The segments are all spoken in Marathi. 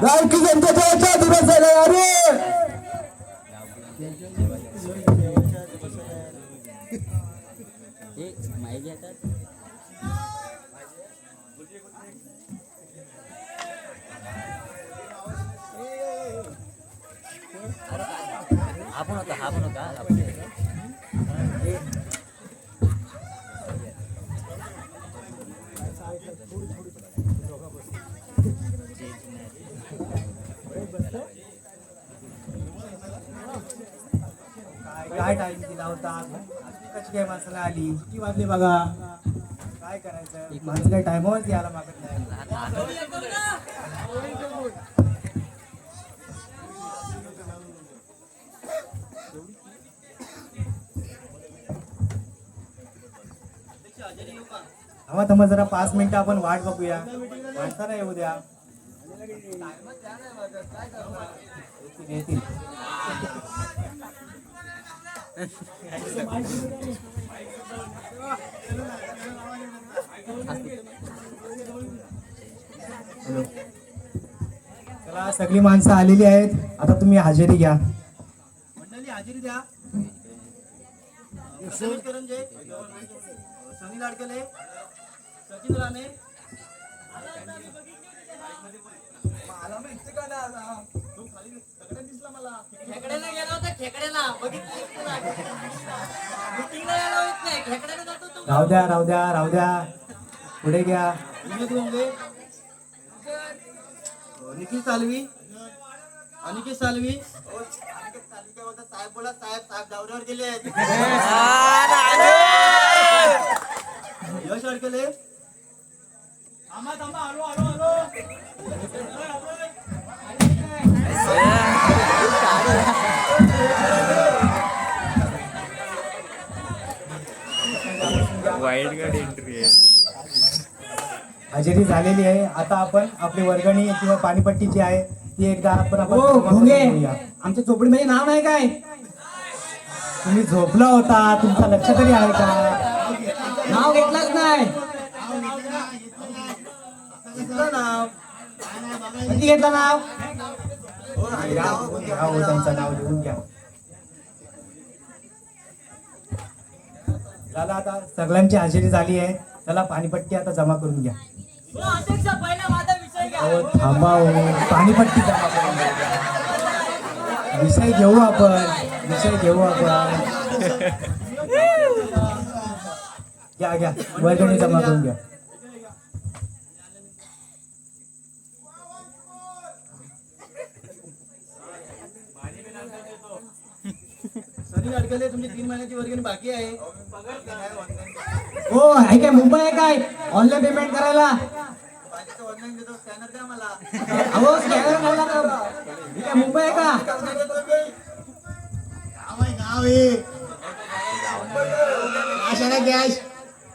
गायकी जनतेचा दिवस आहे अरे हे माहिती येतात हा पण होता हा पण होता आपण काय काय टाइम दिला होता कशी काय माणसाला आली? किती वाजले बघा काय करायचं? माणसं काय टायमावरच यायला मागत नाही. थांबा थांबा जरा पाच मिनिटं आपण वाट बघूया. माणसाला येऊ द्या. चला सगळी माणसं आलेली आहेत. आता तुम्ही हजेरी घ्या. मंडळी हजेरी द्या. यशवंत करंजे सनी लाडकेले सचिन राणे मला माहिती का नाही आला? खेकड्याला गेला होता खेकड्याला. बघितलं राहू द्या राहू द्या राहू द्या. पुढे घ्या. निखिल सालवी अनिकेत सालवी. साहेब बोला साहेब साहेब दौऱ्यावर गेले यश अडकले थांबा थांबा आलो आलो आलो वाईल्ड कार्ड एंट्री आहे. हजेरी झालेली आहे. आता आपण आपली वर्गणी किंवा पाणीपट्टी जी आहे ती एकदा आपण आपण हो. आमच्या चोपडीमध्ये नाव नाही काय? तुम्ही झोपला होता. तुमचा लक्ष तरी आहे का? नाव घेतलंच नाही. घेतलं नाव. घेतलं नाव? हो, त्यांचं नाव लिहून घ्या. झालं आता सगळ्यांची हजेरी झाली आहे. त्याला पाणीपट्टी आता जमा करून घ्या. अहो थांबा हो. पाणीपट्टी जमा करून घ्या. विषय घेऊ आपण. विषय घेऊ आपण. घ्या घ्या. वर्गणी जमा करून घ्या. अडकले तुमची तीन महिन्याची वर्गणी बाकी आहे. हो आहे काय मुंबई आहे काय? ऑनलाईन पेमेंट करायला. ऑनलाईन देतो स्कॅनर द्या मला. अहो स्कॅनर मला तर. हे काय मुंबई आहे का?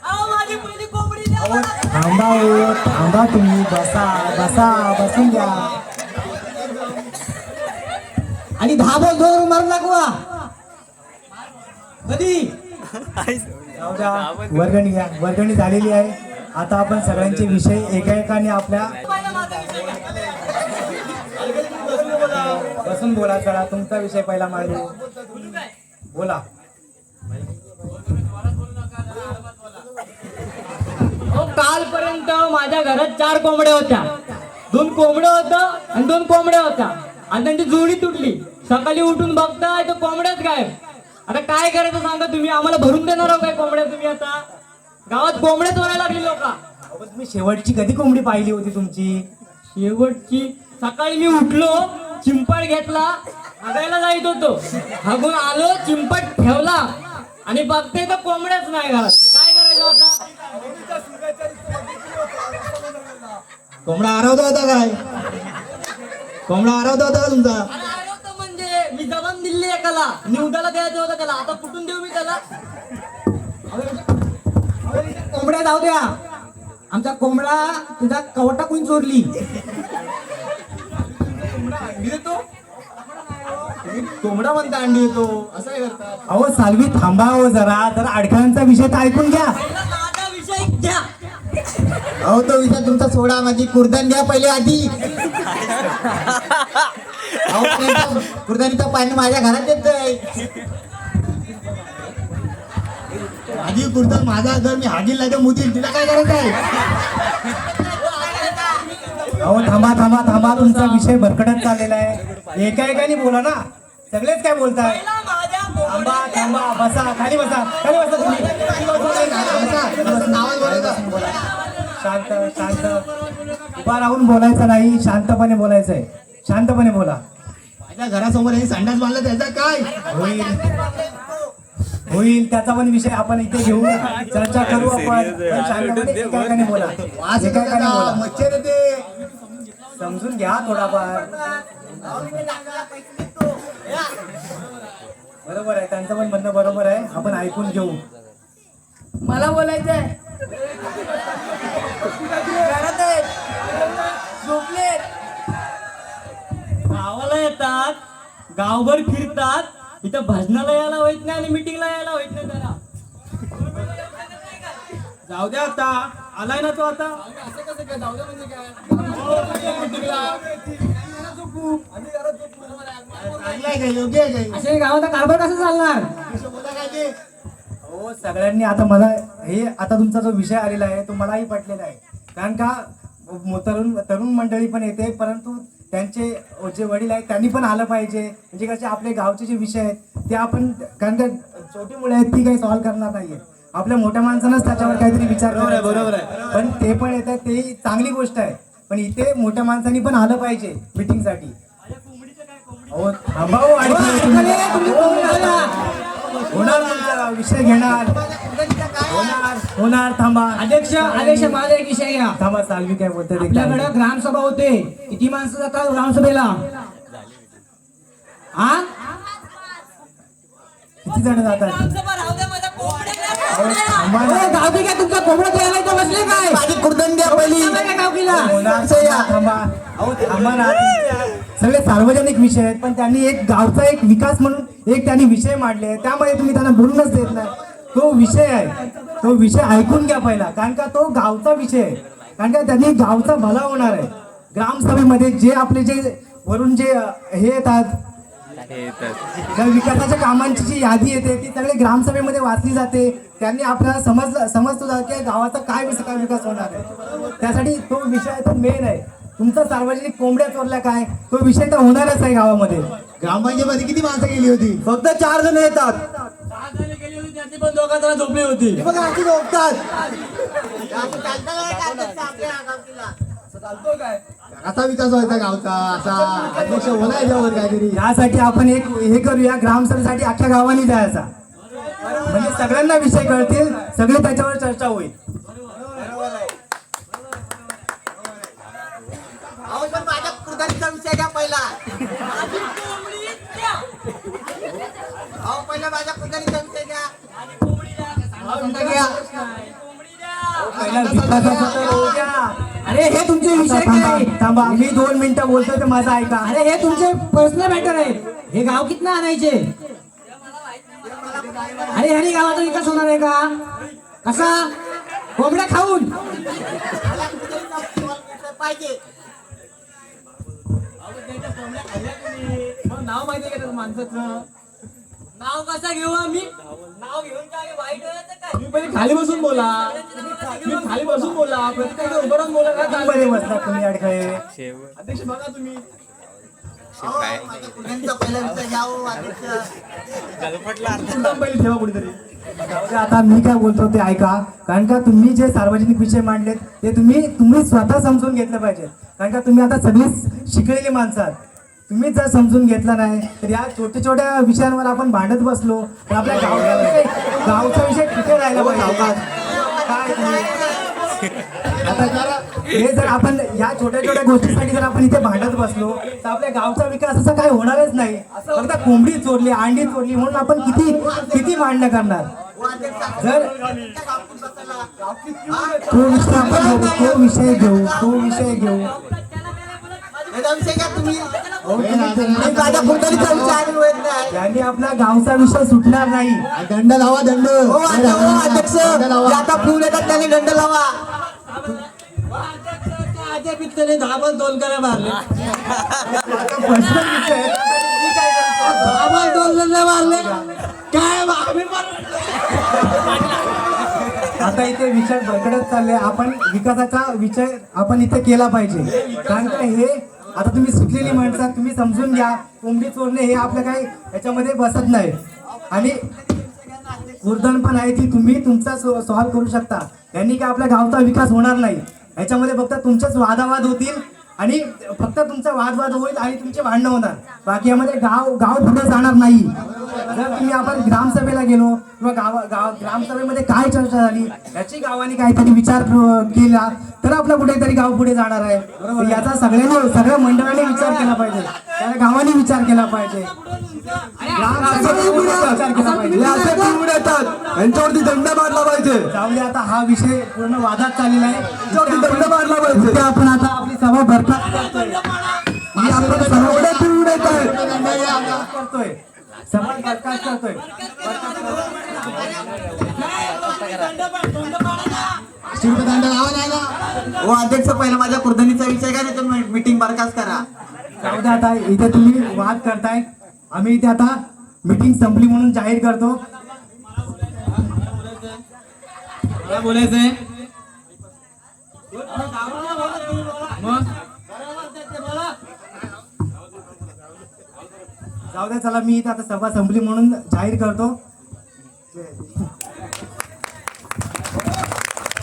अहो माझी पहिली कोंबडी थांबा हो थांबा तुम्ही. बसा बसा बसून घ्या. आणि दहा बॉल दोन मारून दाखवा वर्गणी घ्या. वर्गणी झालेली आहे. आता आपण सगळ्यांचे विषय एका एकाने आपल्या बसून बोला चला. तुमचा विषय पहिला मांडू. बोला. हो कालपर्यंत माझ्या घरात चार कोंबड्या होत्या. दोन कोंबड्या होतं आणि दोन कोंबड्या होत्या. आणि त्यांची जोडी तुटली. सकाळी उठून बघताय तर कोंबड्याच गायब. आता काय करायचं सांगा तुम्ही? आम्हाला भरून देणार आहो काय कोंबड्या तुम्ही आता? गावात कोंबड्या चोरायला लागली लोक. अहो, तुम्ही शेवटची कधी कोंबडी पाहिली होती तुमची? शेवटची? सकाळी मी उठलो चिंपाड घेतला हागायला जायत होतो. हागून आलो चिंपट ठेवला. आणि बघते तर कोंबड्याच नाही घरात. काय करायचं आता? कोंबडा आरवता होता काय? कोंबडा आरवता होता का तुमचा अरे आलं होतं म्हणजे मी जबान दिली एकाला निवदाला द्यायचं होतं त्याला. आता कुठून देऊ मी त्याला? कोंबड्या जाऊ द्या. आमचा कोंबडा तुझा कवटा कोणी चोरली अंडी देतो? कोंबडा म्हणता अंडी येतो असं करतात. अहो सालवी थांबा हो जरा. जरा अडखळांचा विषय तर ऐकून घ्या. पहिला माझा विषय घ्या. अहो तो विषय तुमचा सोडा. माझी कुर्दन घ्या पहिले आधी. अहो पण पाणी माझ्या घरात येत आधी कुर्ता माझा जर मी हागील नाही तर मुतील काय करायचं आहे? अहो थांबा थांबा थांबा तुमचा विषय भरकटत चाललेला आहे. एका एकाने बोला ना. सगळेच काय बोलताय? थांबा थांबा बसा खाली बसा खाली बसा तुम्ही. शांत शांत. उभा राहून बोलायचं नाही शांतपणे बोलायचंय. शांतपणे बोला. माझ्या घरासमोर हे संडास बांधला त्याचा काय? होईल होईल त्याचा पण विषय आपण इथे घेऊ. चर्चा करू आपण. पण शांतपणे एकाएकाने बोला. एकाएकाने बोला. मच्छर येते. समजून घ्या थोडाफार. बरोबर आहे त्यांचं पण म्हणणं बरोबर आहे. आपण ऐकून घेऊ. मला बोलायचंय. गावभर फिरतात. इथं भजनाला यायला होत नाही आणि मिटिंगला यायला होत नाही जरा. जाऊ द्या आता. आलाय ना तो आता? असे गावाचा कारभार कसा चालणार? हो सगळ्यांनी आता मला हे आता तुमचा जो विषय आलेला आहे तो मलाही पटलेला आहे. कारण का तरुण तरुण मंडळी पण येते परंतु त्यांचे जे वडील आहेत त्यांनी पण आलं पाहिजे. म्हणजे कसे आपले गावचे जे विषय आहेत ते आपण कारण का छोटी मुलं आहेत ती काही सॉल्व्ह करणार नाहीये. आपल्या मोठ्या माणसानंच त्याच्यावर काहीतरी विचार करायचा. बरोबर आहे. पण ते पण येतात ते चांगली गोष्ट आहे. पण इथे मोठ्या माणसांनी पण आलं पाहिजे मीटिंगसाठी हो आणखी. होणार विषय घेणार. होणार होणार थांबा. अध्यक्ष अध्यक्ष माझा एक विषय घ्या थांबा सालवी काय बोलते ते आपल्याकडे? ग्रामसभा होते. किती माणसं जातात ग्रामसभेला? हा किती जण जातात. अरे गावठी काय तुमचा कोंबडा द्यायला इथं बसले काय? माझी कुर्दन द्या पहिली? थांबा का गावकीला होणार थांबा थांबा. अहो थांबा ना. तुमच्या सगळे सार्वजनिक विषय आहेत पण त्यांनी एक गावचा एक विकास म्हणून एक त्यांनी विषय मांडले. त्यामध्ये तुम्ही त्यांना बोलूनच देत नाही. तो विषय आहे. तो विषय ऐकून घ्या पहिला. कारण का तो गावचा विषय आहे. कारण का त्यांनी गावचा भला होणार आहे. ग्रामसभेमध्ये जे आपले जे वरून जे हे येतात विकासाच्या कामांची जी यादी येते ती सगळे ग्रामसभेमध्ये वाचली जाते. त्यांनी आपल्याला समजलं समजतो की गावाचा काय विस- काय विकास होणार आहे. त्यासाठी तो विषय तो मेन आहे. तुमचा सार्वजनिक कोंबड्या चोरल्या काय? तो विषय तर होणारच आहे गावामध्ये. ग्रामपंचायतमध्ये किती माणसं गेली होती? फक्त चार जण येतात. त्यातली पण दोघा जण झोपली होती. हे बघा अशी झोपतात. कसा विकास व्हायचा गावचा. असा अध्यक्ष बोला याच्यावर काहीतरी. यासाठी आपण एक हे करूया ग्रामसभेसाठी अख्ख्या गावाने जायचा. म्हणजे सगळ्यांना विषय कळतील सगळे त्याच्यावर चर्चा होईल. अहो पण माझ्या कुर्दनीचा विषय घ्या पहिला. अहो माझ्या अरे हे तुमचे विषय काय? थांबा. मी दोन मिनिटं बोलतोय ते माझं ऐका. अरे हे तुमचे पर्सनल मॅटर आहेत हे गाव कितना आणायचे? अरे ह्याने गावाचा विकास होणार आहे का? कसा? कोंबड्या खाऊन. पाहिजे नाव माहिती आहे का माणसाचं? नाव कसा घेऊ आम्ही? नाव घेऊन काय वाईट पहिले खाली बसून बोला. तुम्ही खाली बसून बोला. प्रत्येकाच्या उभं राहून बोला. काय चाललंय? मध्ये बसला तुम्ही अडखळे अध्यक्ष बघा तुम्ही. पहिला ठेवा कुठेतरी. आता मी काय बोलतो ते ऐका. कारण का तुम्ही जे सार्वजनिक विषय मांडलेत ते तुम्ही तुम्ही स्वतः समजून घेतलं पाहिजे. कारण का तुम्ही आता सगळीच शिकलेली माणसं आहात. तुम्ही जर समजून घेतलं नाही तर या छोट्या छोट्या विषयांवर आपण भांडत बसलो तर आपल्या गावचा विषय गावचा विषय कुठे राहिला काय तुम्ही? आता जरा हे जर आपण या छोट्या छोट्या गोष्टीसाठी जर आपण इथे भांडत बसलो तर आपल्या गावचा विकास असा काही होणारच नाही फक्त कोंबडी चोरली अंडी चोरली म्हणून आपण किती किती भांडणं करणार हो, जर. तो विषय आपण घेऊ तो विषय घेऊ तो विषय घेऊ तुम्ही आम्ही होत नाही. त्यांनी आपला गावचा विषय सुटणार नाही. दंड लावा दंड. हो आता हो, अध्यक्ष. जे आता पिऊन येतात त्यांनी दंड लावा. धाबल दोन करा मारले. दोन जण मारले. काय आम्ही पण आता इथे विषय भरकडत चालले. आपण विकासाचा विषय आपण इथे केला पाहिजे. कारण का हे आता तुम्ही शिकलेली माणसं तुम्ही समजून घ्या. कोंबडी चोरणे हे आपल्या काही याच्यामध्ये बसत नाही. आणि उर्धन पण आहे ती तुम्ही तुमचा सॉल्व्ह करू शकता. यांनी काय आपल्या गावचा विकास होणार नाही. याच्यामध्ये फक्त तुमचेच वादावाद होतील आणि फक्त तुमचा वादवाद होईल आणि तुमचे भांडणं होणार. बाकी यामध्ये गाव गाव पुढे जाणार नाही. जर तुम्ही आपण ग्रामसभेला गेलो किंवा गाव गाव ग्रामसभेमध्ये काय चर्चा झाली? याची गावाने काहीतरी विचार केला तर आपला कुठेतरी गाव पुढे जाणार आहे. तर याचा सगळ्यांनी सगळ्या मंडळाने विचार केला पाहिजे. त्या गावाने विचार केला पाहिजे. यांच्यावरती दंड मारला पाहिजे. जाऊ दे आता हा विषय पूर्ण वादात चाललेला आहे. दंड मारला पाहिजे. आपण आता आपली सभा बरखास्त करतोय. सभा आहेत करतोय. सभा बरखास्त करतोय हो अध्यक्ष पहिला माझ्या कुर्दनीचा विषय काय नाही तर मीटिंग बरखास्त करा. जाऊ दे आता इथे तुम्ही वाद करताय. आम्ही इथे आता मीटिंग संपली म्हणून जाहीर करतो. बोलायचंय मग? जाऊ दे चला मी इथे आता सभा संपली म्हणून जाहीर करतो.